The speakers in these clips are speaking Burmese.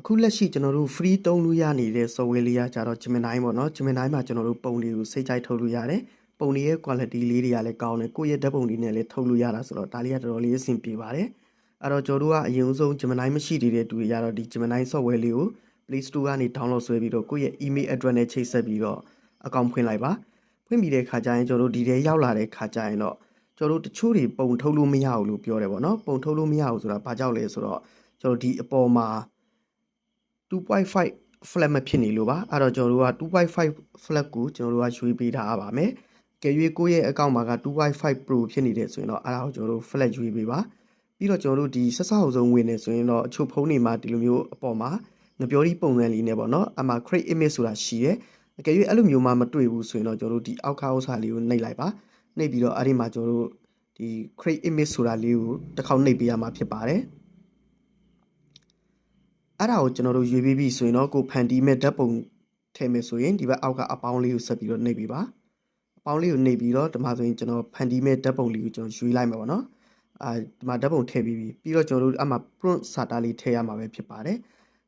အခုလက်ရှိကျွန်တော်တို့ free သုံးလို့ရနေတဲ့ software လေးကကြတော့ Gemini ပေါ့နော် Gemini မှာကျွန်တော်တို့ပုံတွေကိုစိတ်ကြိုက်ထုတ်လို့ရတယ်ပုံတွေရဲ့ quality လေးတွေကလည်းကောင်းတယ်ကိုယ့်ရဲ့ဓာတ်ပုံတွေနဲ့လည်းထုတ်လို့ရတာဆိုတော့ဒါလေးကတော်တော်လေးအဆင်ပြေပါတယ်အဲ့တော့ကျွန်တော်တို့ကအရင်ဆုံး Gemini မရှိသေးတဲ့သူတွေကတော့ဒီ Gemini software လေးကို Play Store ကနေ download ဆွဲပြီးတော့ကိုယ့်ရဲ့ email address နဲ့ချိတ်ဆက်ပြီးတော့ account ဖွင့်လိုက်ပါဖွင့်ပြီးတဲ့ခါကျရင်ကျွန်တော်တို့ဒီထဲရောက်လာတဲ့ခါကျရင်တော့ကျွန်တော်တို့တချို့တွေပုံထုတ်လို့မရဘူးလို့ပြောတယ်ပေါ့နော်ပုံထုတ်လို့မရဘူးဆိုတာဘာကြောင့်လဲဆိုတော့ကျွန်တော်ဒီအပေါ်မှာ 2.5 flat မဖြစ်နေလို့ပါအဲ့တော့ကျွန်တော်တို့က2.5 flat ကိုကျွန်တော်တို့ကရွေးပေးထားပါမယ်ကဲ၍ကိုယ့်ရဲ့အကောင့်မှာက2.5 pro ဖြစ်နေတယ်ဆိုရင်တော့အဲ့ဒါကိုကျွန်တော်တို့ flat ရွေးပေးပါပြီးတော့ကျွန်တော်တို့ဒီဆက်ဆောက်ဆုံးဝင်နေဆိုရင်တော့အချို့ဖုန်းတွေမှာဒီလိုမျိုးအပေါ်မှာငပြောဒီပုံစံလေးနဲ့ပေါ့နော်အမှ create image ဆိုတာရှိတယ်အကယ်၍အဲ့လိုမျိုးမှမတွေ့ဘူးဆိုရင်တော့ကျွန်တော်တို့ဒီအောက်ခါဥစ္စာလေးကိုနှိပ်လိုက်ပါနှိပ်ပြီးတော့အဲ့ဒီမှာကျွန်တော်တို့ဒီ create image ဆိုတာလေးကိုတစ်ခေါက်နှိပ်ပေးရမှာဖြစ်ပါတယ် အဲ့ဒါကိုကျွန်တော်တို့ရွေးပြီးပြီဆိုရင်တော့ကိုဖန်တီးမဲ့ဓာတ်ပုံထည့်မယ်ဆိုရင်ဒီဘက်အောက်ကအပေါင်းလေးကိုဆက်ပြီးတော့နှိပ်ပေးပါအပေါင်းလေးကိုနှိပ်ပြီးတော့ဒီမှာဆိုရင်ကျွန်တော်ဖန်တီးမဲ့ဓာတ်ပုံလေးကိုကျွန်တော်ရွေးလိုက်မှာပေါ့နော်အဲဒီမှာဓာတ်ပုံထည့်ပြီးပြီပြီးတော့ကျွန်တော်တို့အမှ prompt စာတာလေးထည့်ရမှာပဲဖြစ်ပါတယ်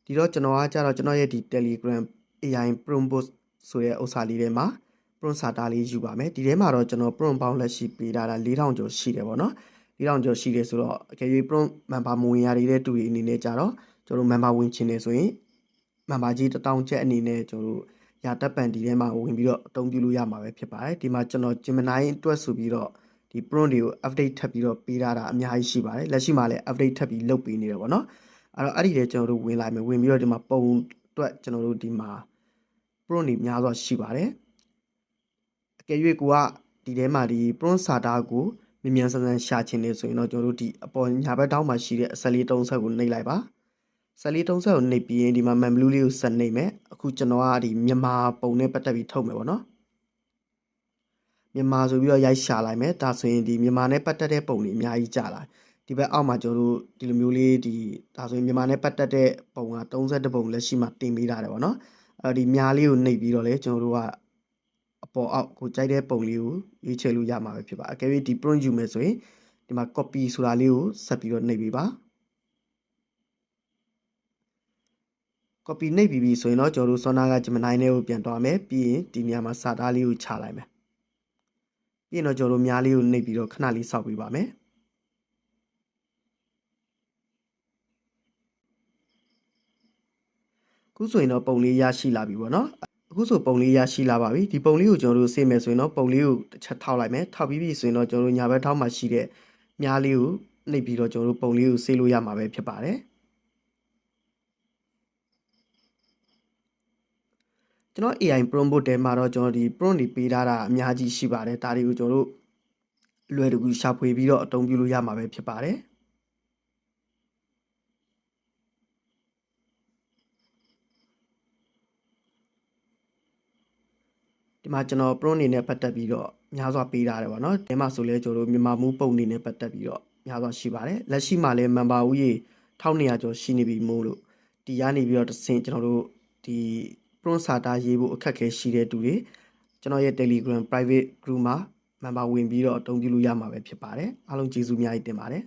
ဒီတော့ကျွန်တော်ကကြတော့ကျွန်တော်ရဲ့ဒီ Telegram AI prompt ဆိုတဲ့ဥစ္စာလေးထဲမှာ prompt စာတာလေးယူပါမယ်ဒီထဲမှာတော့ကျွန်တော် prompt ပေါင်းလက်ရှိပေးထားတာ4000ကျော်ရှိတယ်ပေါ့နော်4000ကျော်ရှိတယ်ဆိုတော့အကယ်၍ prompt member မဝင်ရတဲ့တူတွေအနေနဲ့ကြတော့ ကျွန်တော် member ဝင်ချင်တယ်ဆိုရင် member ကြီး1000ကျပ်အနေနဲ့ကျွန်တော်တို့ရာတက်ပန်ဒီထဲမှာဝင်ပြီးတော့အသုံးပြုလို့ရမှာပဲဖြစ်ပါတယ်ဒီမှာကျွန်တော် Gemini အတွက်ဆိုပြီးတော့ဒီ prompt တွေကို update ထပ်ပြီးတော့ပေးထားတာအများကြီးရှိပါတယ်လက်ရှိမှာလည်း update ထပ်ပြီးလုပ်ပေးနေတယ်ပေါ့နော်အဲ့တော့အဲ့ဒီထဲကျွန်တော်တို့ဝင်လိုက်မယ်ဝင်ပြီးတော့ဒီမှာပုံအတွက်ကျွန်တော်တို့ဒီမှာ prompt တွေများစွာရှိပါတယ်အကယ်၍ကိုကဒီထဲမှာဒီ prompt SATA ကိုမြန်မြန်ဆန်ဆန်ရှာချင်နေဆိုရင်တော့ကျွန်တော်တို့ဒီအပေါ်ညာဘက်တောင်းမှာရှိတဲ့အစလေးတုံးဆက်ကိုနှိပ်လိုက်ပါ စလေးတုံးဆက်ကိုနှိပ်ပြီးရင်ဒီမှာ man blue လေးကိုဆက်နှိပ်မယ်အခုကျွန်တော်ကဒီမြန်မာပုံနဲ့ပတ်သက်ပြီးထုတ်မယ်ပေါ့နော်မြန်မာဆိုပြီးတော့ရိုက်ရှာလိုက်မယ်ဒါဆိုရင်ဒီမြန်မာနဲ့ပတ်သက်တဲ့ပုံတွေအများကြီးကြာလာဒီဘက်အောက်မှာကျွန်တော်တို့ဒီလိုမျိုးလေးဒီဒါဆိုရင်မြန်မာနဲ့ပတ်သက်တဲ့ပုံက32ပုံလက်ရှိမှတင်ပေးထားတယ်ပေါ့နော်အဲဒီမြားလေးကိုနှိပ်ပြီးတော့လေကျွန်တော်တို့ကအပေါ်အောက်ကိုကြိုက်တဲ့ပုံလေးကိုရွေးချယ်လို့ရမှာပဲဖြစ်ပါအကယ်၍ဒီ print ယူမယ်ဆိုရင်ဒီမှာ copy ဆိုတာလေးကိုဆက်ပြီးတော့နှိပ်ပေးပါ copy နှိပ်ပြီးပြီဆိုရင်တော့ကျွန်တော်တို့ Sona က Gemini နဲ့ကိုပြန်သွားမယ်ပြီးရင်ဒီနေရာမှာစာသားလေးကိုချလိုက်မယ်ပြီးရင်တော့ကျွန်တော်တို့များလေးကိုနှိပ်ပြီးတော့ခဏလေးစောက်ပေးပါမယ်ခုဆိုရင်တော့ပုံလေးရရှိလာပြီပေါ့နော်အခုဆိုပုံလေးရရှိလာပါပြီဒီပုံလေးကိုကျွန်တော်တို့စေမယ်ဆိုရင်တော့ပုံလေးကိုတစ်ချက်ထောက်လိုက်မယ်ထောက်ပြီးပြီဆိုရင်တော့ကျွန်တော်တို့ညာဘက်ထောက်မှာရှိတဲ့မြားလေးကိုနှိပ်ပြီးတော့ကျွန်တော်တို့ပုံလေးကိုစေလို့ရမှာပဲဖြစ်ပါတယ် ကျွန်တော် AI prompt ထဲမှာတော့ကျွန်တော်ဒီ prompt တွေပေးထားတာအများကြီးရှိပါတယ်ဒါတွေကိုကျွန်တော်တို့လွယ်တကူရှာဖွေပြီးတော့အသုံးပြုလို့ရမှာပဲဖြစ်ပါတယ်ဒီမှာကျွန်တော် prompt အနေနဲ့ပတ်သက်ပြီးတော့များစွာပေးထားတယ်ပေါ့နော်ဒီမှာဆိုလဲကျွန်တော်တို့မြန်မာမှုပုံအနေနဲ့ပတ်သက်ပြီးတော့များစွာရှိပါတယ်လက်ရှိမှာလဲ member ဦးရေ1200ကျော်ရှိနေပြီမို့လို့ဒီကနေပြီးတော့တစ်ဆင့်ကျွန်တော်တို့ဒီ prompt SATA ရေးဖို့အခက်အခဲရှိတဲ့သူတွေကျွန်တော်ရဲ့ Telegram private group မှာ member ဝင်ပြီးတော့အသုံးပြုလို့ရမှာပဲဖြစ်ပါတယ်အားလုံးကျေးဇူးအများကြီးတင်ပါတယ်